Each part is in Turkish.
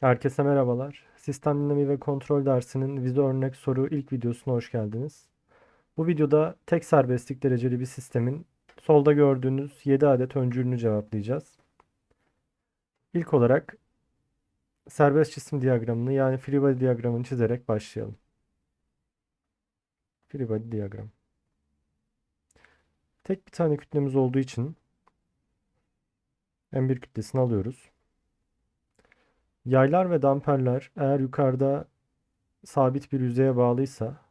Herkese merhabalar. Sistem dinamiği ve kontrol dersinin vize örnek soru ilk videosuna hoş geldiniz. Bu videoda tek serbestlik dereceli bir sistemin solda gördüğünüz 7 adet öncülünü cevaplayacağız. İlk olarak serbest cisim diyagramını yani free body diyagramını çizerek başlayalım. Free body diyagram. Tek bir tane kütlemiz olduğu için M1 kütlesini alıyoruz. Yaylar ve damperler eğer yukarıda sabit bir yüzeye bağlıysa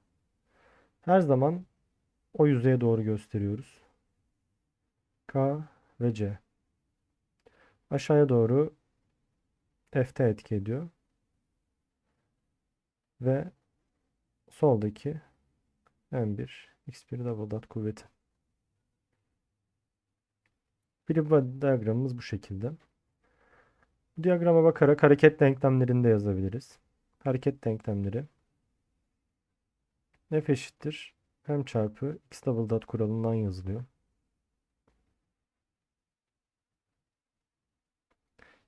her zaman o yüzeye doğru gösteriyoruz. K ve C. Aşağıya doğru F'te etki ediyor. Ve soldaki M1 X1 double dot kuvveti. Free body diyagramımız bu şekilde. Bu diyagrama bakarak hareket denklemlerini de yazabiliriz. Hareket denklemleri F eşittir m çarpı x double dot kuralından yazılıyor.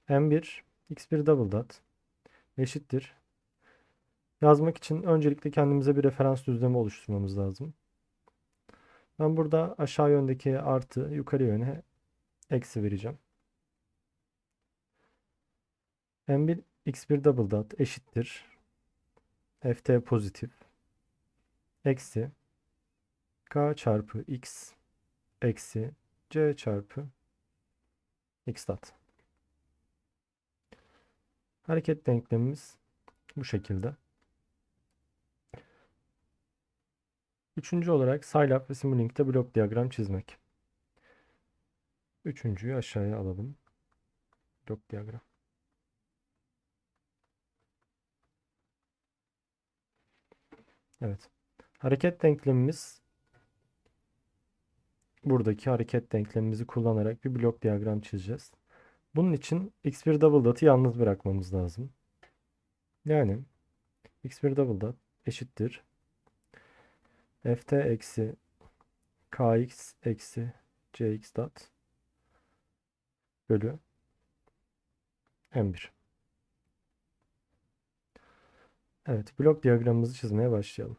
M1 x1 double dot eşittir. Yazmak için öncelikle kendimize bir referans düzlemi oluşturmamız lazım. Ben burada aşağı yöndeki artı yukarı yöne eksi vereceğim. M1 x1 double dot eşittir. ft pozitif. Eksi k çarpı x eksi c çarpı x dot. Hareket denklemimiz bu şekilde. Üçüncü olarak Scilab ve Simulink blok diyagram çizmek. Üçüncüyü aşağıya alalım. Blok diyagram. Evet. Hareket denklemimiz buradaki hareket denklemimizi kullanarak bir blok diyagram çizeceğiz. Bunun için x1 double dot'ı yalnız bırakmamız lazım. Yani x1 double dot eşittir ft eksi kx eksi cx dot bölü m1. Evet, blok diyagramımızı çizmeye başlayalım.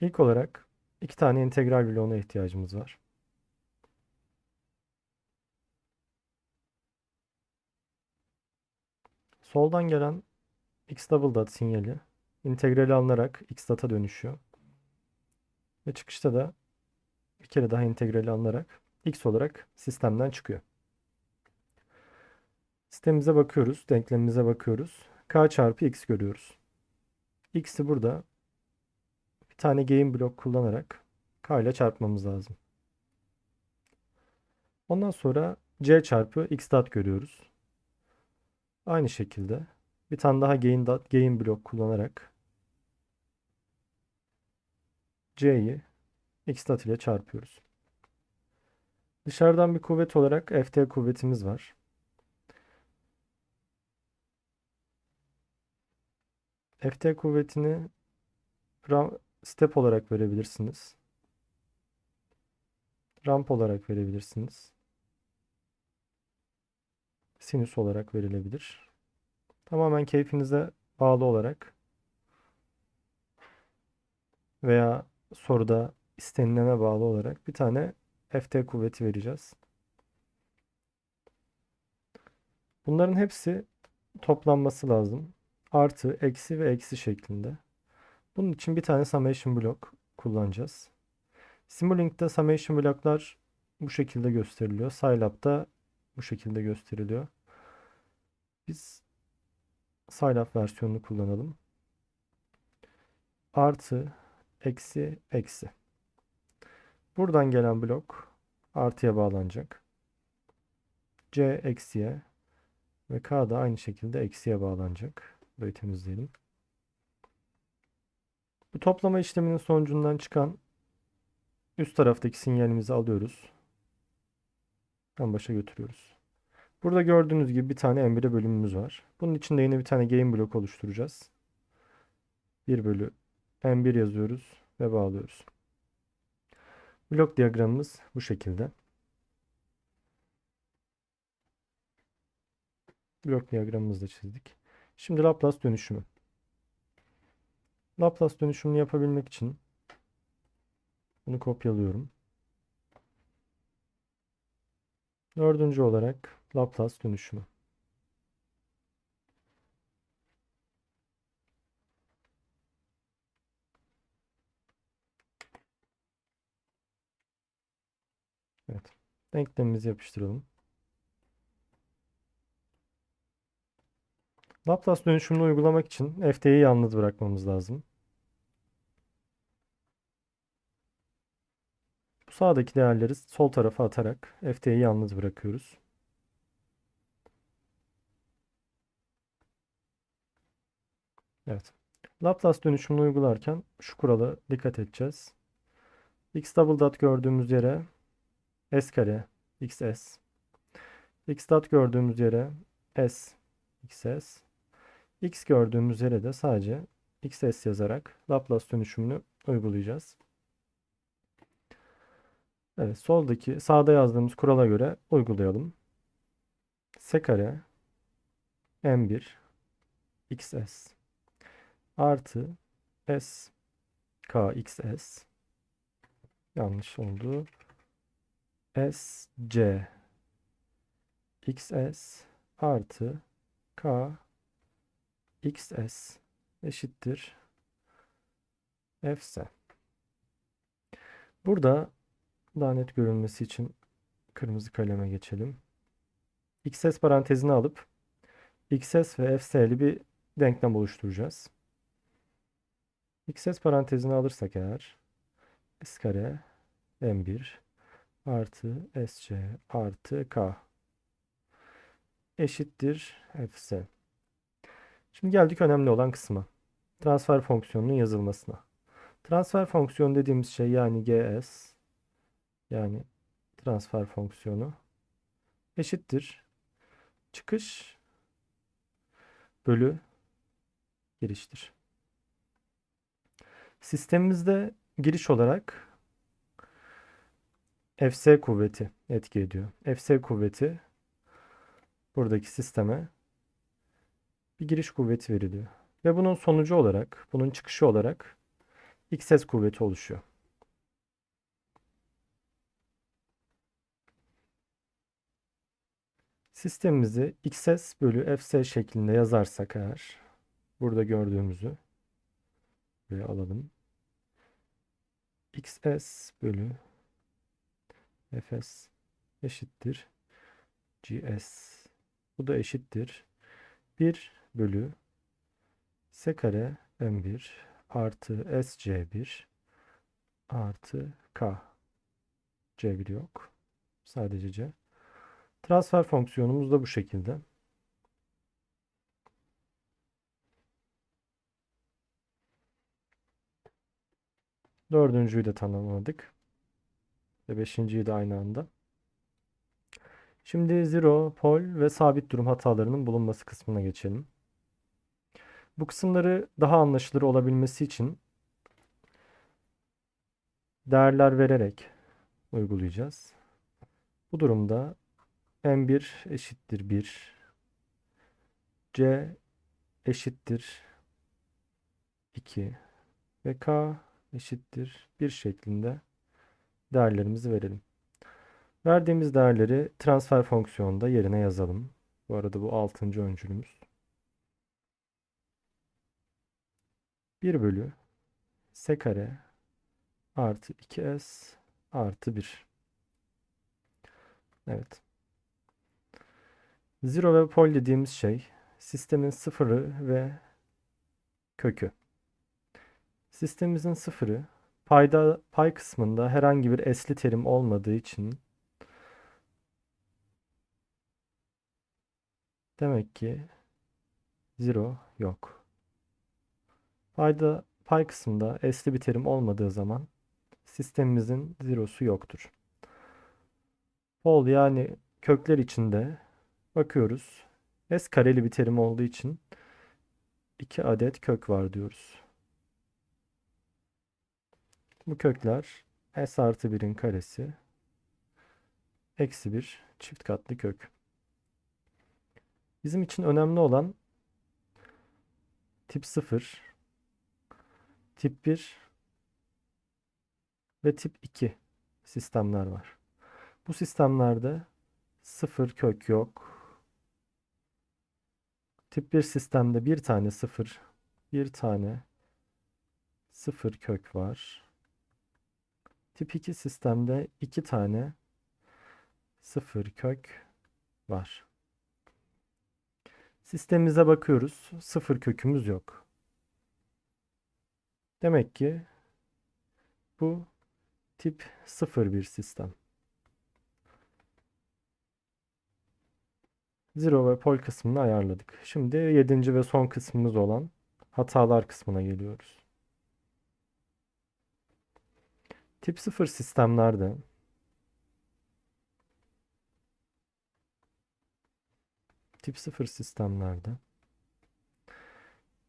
İlk olarak iki tane integral bloğuna ihtiyacımız var. Soldan gelen x double dot sinyali integrali alınarak x dot'a dönüşüyor. Ve çıkışta da bir kere daha integrali alınarak x olarak sistemden çıkıyor. Sistemimize bakıyoruz, denklemimize bakıyoruz. K çarpı x görüyoruz. x'i burada bir tane gain blok kullanarak k ile çarpmamız lazım. Ondan sonra c çarpı x dot görüyoruz. Aynı şekilde bir tane daha gain, dot, gain blok kullanarak c'yi x dot ile çarpıyoruz. Dışarıdan bir kuvvet olarak ft kuvvetimiz var. Ft kuvvetini step olarak verebilirsiniz. Ramp olarak verebilirsiniz. Sinüs olarak verilebilir. Tamamen keyfinize bağlı olarak veya soruda istenilene bağlı olarak bir tane ft kuvveti vereceğiz. Bunların hepsi toplanması lazım. Artı, eksi ve eksi şeklinde. Bunun için bir tane summation blok kullanacağız. Simulink summation bloklar bu şekilde gösteriliyor. Scilab'da bu şekilde gösteriliyor. Biz Scilab versiyonunu kullanalım. Artı, eksi, eksi. Buradan gelen blok artıya bağlanacak. C eksiye ve K da aynı şekilde eksiye bağlanacak. Burayı temizleyelim. Bu toplama işleminin sonucundan çıkan üst taraftaki sinyalimizi alıyoruz. En başa götürüyoruz. Burada gördüğünüz gibi bir tane M1'e bölümümüz var. Bunun içinde yine bir tane gain blok oluşturacağız. 1 bölü M1 yazıyoruz ve bağlıyoruz. Blok diyagramımız bu şekilde. Blok diyagramımızı da çizdik. Şimdi Laplace dönüşümü. Laplace dönüşümünü yapabilmek için bunu kopyalıyorum. Dördüncü olarak Laplace dönüşümü. Evet. Denklemimizi yapıştıralım. Laplace dönüşümünü uygulamak için ft'yi yalnız bırakmamız lazım. Bu sağdaki değerleri sol tarafa atarak ft'yi yalnız bırakıyoruz. Evet. Laplace dönüşümünü uygularken şu kurala dikkat edeceğiz. x double dot gördüğümüz yere s kare xs x dot gördüğümüz yere s xs x gördüğümüz yere de sadece xs yazarak Laplace dönüşümünü uygulayacağız. Evet, soldaki sağda yazdığımız kurala göre uygulayalım. s kare m1 xs artı s k xs yanlış oldu. s c xs artı k xs eşittir fs. Burada daha net görünmesi için kırmızı kaleme geçelim. xs parantezini alıp xs ve fs'li bir denklem oluşturacağız. xs parantezini alırsak eğer s kare m1 artı sc artı k eşittir fs. Şimdi geldik önemli olan kısma. Transfer fonksiyonunun yazılmasına. Transfer fonksiyonu dediğimiz şey yani gs yani transfer fonksiyonu eşittir. Çıkış bölü giriştir. Sistemimizde giriş olarak Fs kuvveti etki ediyor. Fs kuvveti buradaki sisteme bir giriş kuvveti veriliyor. Ve bunun sonucu olarak, bunun çıkışı olarak Xs kuvveti oluşuyor. Sistemimizi Xs bölü Fs şeklinde yazarsak eğer, burada gördüğümüzü buraya alalım. Xs bölü Fs eşittir Gs. Bu da eşittir 1 bölü s kare m1 artı sc1 artı k. c1 yok. Sadece c. Transfer fonksiyonumuz da bu şekilde. Dördüncüyü de tanımladık. Ve beşinciyi de aynı anda. Şimdi zero, pol ve sabit durum hatalarının bulunması kısmına geçelim. Bu kısımları daha anlaşılır olabilmesi için değerler vererek uygulayacağız. Bu durumda m1 eşittir 1, c eşittir 2 ve k eşittir 1 şeklinde değerlerimizi verelim. Verdiğimiz değerleri transfer fonksiyonunda yerine yazalım. Bu arada bu 6. öncülümüz. 1 bölü s kare artı 2s artı 1. Evet. Zero ve pol dediğimiz şey sistemin sıfırı ve kökü. Sistemimizin sıfırı payda pay kısmında herhangi bir esli terim olmadığı için demek ki zero yok. Payda pay kısmında esli bir terim olmadığı zaman sistemimizin zero'su yoktur. Pol yani kökler içinde bakıyoruz. S kareli bir terim olduğu için 2 adet kök var diyoruz. Bu kökler S artı 1'in karesi eksi 1 çift katlı kök. Bizim için önemli olan tip 0, tip 1 ve tip 2 sistemler var. Bu sistemlerde sıfır kök yok. Tip 1 sistemde bir tane sıfır, bir tane sıfır kök var. Tip 2 sistemde iki tane sıfır kök var. Sistemimize bakıyoruz. Sıfır kökümüz yok. Demek ki bu tip 0 bir sistem. Zero ve pol kısmını ayarladık. Şimdi 7. ve son kısmımız olan hatalar kısmına geliyoruz. Tip 0 sistemlerde tip 0 sistemlerde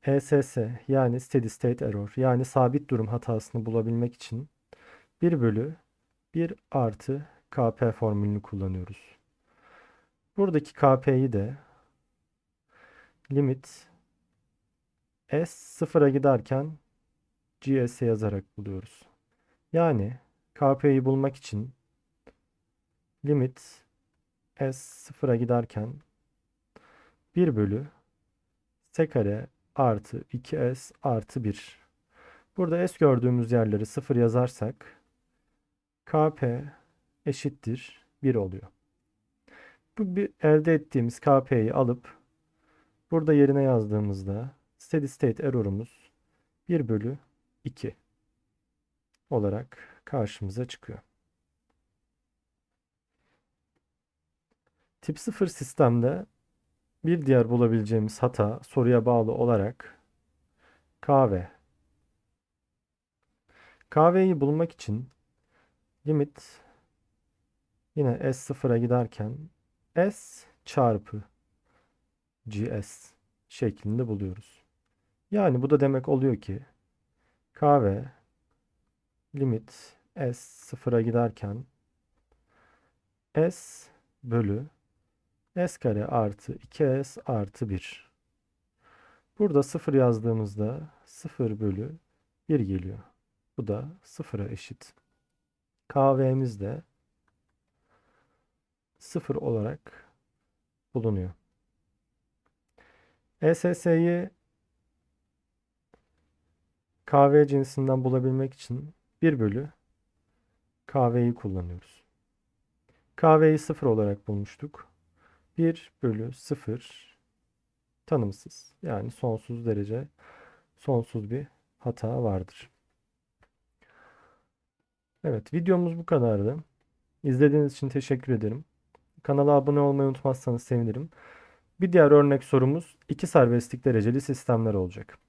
ESS yani Steady State Error yani sabit durum hatasını bulabilmek için 1 bölü 1 artı KP formülünü kullanıyoruz. Buradaki KP'yi de limit S sıfıra giderken GS'e yazarak buluyoruz. Yani KP'yi bulmak için limit S sıfıra giderken 1 bölü S kare artı 2S artı 1. Burada S gördüğümüz yerleri 0 yazarsak KP eşittir 1 oluyor. Bu bir elde ettiğimiz KP'yi alıp burada yerine yazdığımızda steady state error'umuz 1 bölü 2 olarak karşımıza çıkıyor. Tip 0 sistemde bir diğer bulabileceğimiz hata soruya bağlı olarak kahve. Kahveyi bulmak için limit yine S sıfıra giderken S çarpı GS şeklinde buluyoruz. Yani bu da demek oluyor ki kahve limit S sıfıra giderken S bölü S kare artı 2S artı 1. Burada 0 yazdığımızda 0 bölü 1 geliyor. Bu da 0'a eşit. KV'miz de 0 olarak bulunuyor. ESS'yi KV cinsinden bulabilmek için 1 bölü KV'yi kullanıyoruz. KV'yi 0 olarak bulmuştuk. 1 bölü 0 tanımsız. Yani sonsuz derece sonsuz bir hata vardır. Evet videomuz bu kadardı. İzlediğiniz için teşekkür ederim. Kanala abone olmayı unutmazsanız sevinirim. Bir diğer örnek sorumuz iki serbestlik dereceli sistemler olacak.